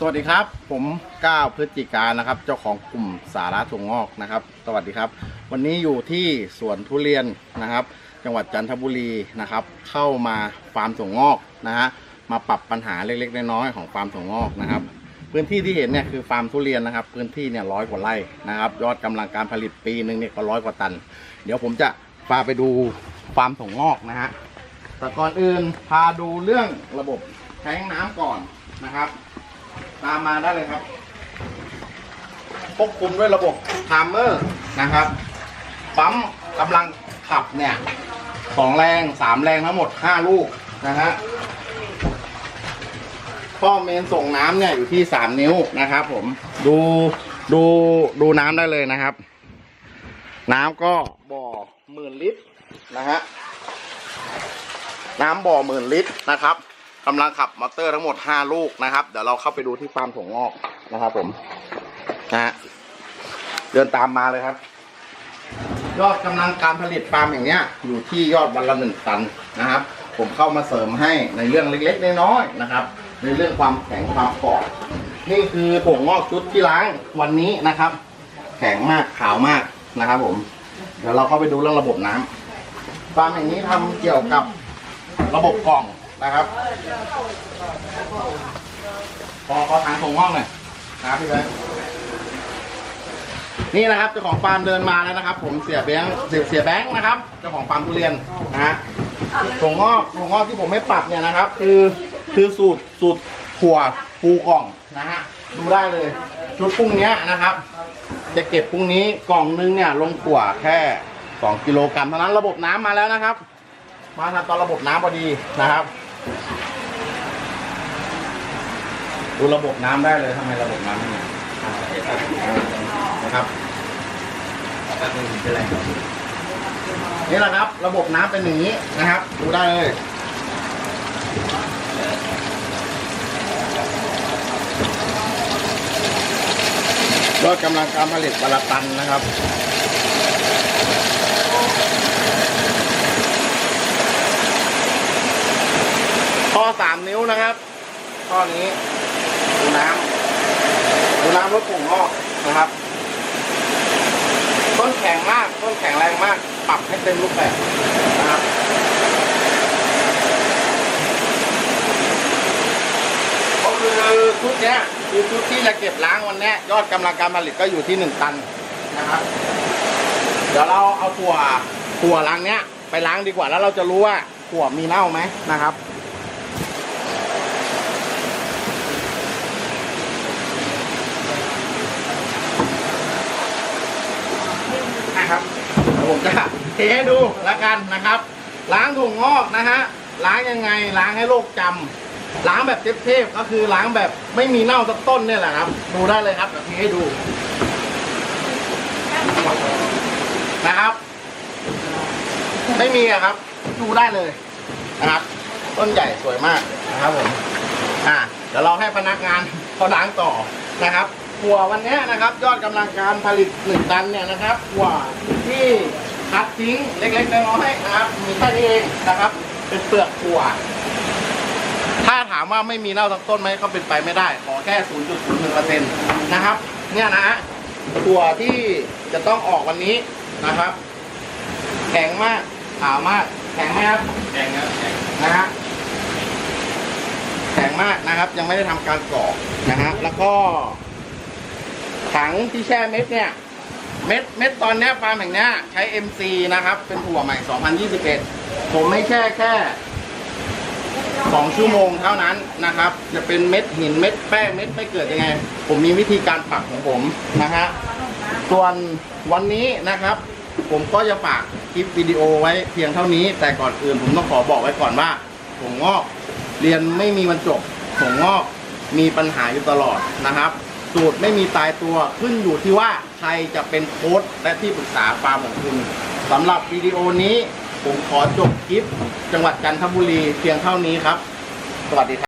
สวัสดีครับ ผมก้าวพฤศจิกายนะครับ เจ้าของกลุ่มสาระถั่วงอกนะครับ สวัสดีครับ วันนี้อยู่ที่สวนทุเรียนนะครับ จังหวัดจันทบุรีนะครับ เข้ามาฟาร์มถั่วงอกนะฮะมาปรับปัญหาเล็กๆน้อยๆของฟาร์มถั่วงอกนะครับ พื้นที่ที่เห็นเนี่ยคือฟาร์มทุเรียนนะครับ พื้นที่เนี่ยร้อยกว่าไร่นะครับ ยอดกำลังการผลิตปีหนึ่งเนี่ยก็ร้อยกว่าตัน เดี๋ยวผมจะพาไปดูฟาร์มถั่วงอกนะฮะแต่ก่อนอื่นพาดูเรื่องระบบแทงน้ำก่อนนะครับ ตามมาได้เลยครับควบคุมด้วยระบบไทม์เมอร์นะครับ ปั๊มกำลังขับเนี่ยสองแรงสามแรงทั้งหมดห้าลูกนะฮะข้อเมนส่งน้ำเนี่ยอยู่ที่สามนิ้วนะครับ ผมดูดูดูน้ำได้เลยนะครับ น้ำก็บ่อหมื่นลิตรนะฮะน้ำบ่อหมื่นลิตรนะครับ กำลังขับมอเตอร์ทั้งหมด 5 ลูกนะครับ เดี๋ยวเราเข้าไปดูที่ฟาร์มถั่วงอกนะครับ ผมนะฮะเดินตามมาเลยครับ ยอดกำลังการผลิตฟาร์มอย่างเนี้ย อยู่ที่ยอดวันละหนึ่งตันนะครับ ผมเข้ามาเสริมให้ในเรื่องเล็กๆน้อยๆนะครับ ในเรื่องความแข็งความกรอบนี่คือถั่วงอกชุดที่ล้างวันนี้นะครับ แข็งมากขาวมากนะครับ ผม เดี๋ยวเราเข้าไปดูเรื่องระบบน้ำฟาร์มแห่างนี้ทำเกี่ยวกับระบบกล่อง นะครับพอขอทางส่งห้องหน่อยนะครับพี่แบงค์นี่นะครับเจ้าของฟาร์มเดินมาแล้วนะครับ ผมเสียแบงค์เสียเสียแบงค์นะครับเจ้าของฟาร์มทุเรียนนะฮะส่งงอกส่งงอกที่ผมไม่ปรับเนี่ยนะครับ คือคือสูตรสูตรถั่วปูกล่องนะฮะดูได้เลยชุดพรุ่งเนี้ยนะครับ จะเก็บพรุ่งนี้กล่องนึงเนี่ยลงถั่วแค่2กิโลกรัมเท่านั้นระบบน้ำมาแล้วนะครับ มาทำตอนระบบน้ำพอดีนะครับ ดูระบบน้ำได้เลยทำไมระบบน้ำไม่มีอ่านะครับนี่แหละครับ ระบบน้ำเป็นอย่างนี้นะครับ ดูได้เลยยอดกำลังการผลิตวันละตันนะครับ ข้อสามนิ้วนะครับ ข้อนี้ดูน้ำดูน้ำรถผงงอกนะครับ ต้นแข็งมาก ต้นแข็งแรงมาก ปรับให้เต็มรูปแบบนะครับก็คือชุดเนี้ยคือชุดที่จะเก็บล้างวันนี้ยยอดกำลังการผลิตก็อยู่ที่หนึ่งตันนะครับ เดี๋ยวเราเอาถั่วถั่วล้างเนี้ยไปล้างดีกว่าแล้วเราจะรู้ว่าถั่วมีเน่าไหมนะครับ นะครับเดี๋ยวผมจะเทให้ดูแล้วกันนะครับ ล้างถั่วงอกนะฮะล้างยังไงล้างให้โรคจำล้างแบบเทพๆก็คือล้างแบบไม่มีเน่าสักต้นเนี่ยแหละครับ ดูได้เลยครับเดี๋ยวเทให้ดูนะครับ ไม่มีอะครับ ดูได้เลยนะครับ ต้นใหญ่สวยมากนะครับผมอ่าเดี๋ยวเราให้พนักงานเขาล้างต่อนะครับ หัววันนี้นะครับ ยอดกำลังการผลิตหนึ่งตันเนี่ยนะครับหัวที่คัดทิ้งเล็กๆน้อยๆนะครับ มีแค่นี้เองนะครับ เป็นเปลือกหัวถ้าถามว่าไม่มีเน่าสักต้นไหมก็เป็นไปไม่ได้ ขอแค่ 0.01%นะครับ เนี่ยนะฮะถั่วที่จะต้องออกวันนี้นะครับ แข็งมากขาวมาก แข็งไหมครับแข็งครับแข็งนะฮะแข็งมากนะครับ ยังไม่ได้ทำการกรอกนะฮะแล้วก็ ถังที่แช่เม็ดเนี่ย เม็ดเม็ดตอนนี้ฟาร์มแห่งนี้ใช้ MC นะครับ เป็นถั่วใหม่ 2021 ผมไม่แช่แค่2ชั่วโมงเท่านั้นนะครับ จะเป็นเม็ดหินเม็ดแป้งเม็ดไม่เกิดยังไง ผมมีวิธีการปรับของผมนะฮะส่วนวันนี้นะครับ ผมก็จะฝากคลิปวิดีโอไว้เพียงเท่านี้ แต่ก่อนอื่นผมต้องขอบอกไว้ก่อนว่าผมงอก เรียนไม่มีวันจบผมงอกมีปัญหาอยู่ตลอดนะครับ สูตรไม่มีตายตัวขึ้นอยู่ที่ว่าใครจะเป็นโค้ชและที่ปรึกษาฟาร์มของคุณสำหรับวิดีโอนี้ผมขอจบคลิป จังหวัดจันทบุรีเพียงเท่านี้ครับ สวัสดีครับ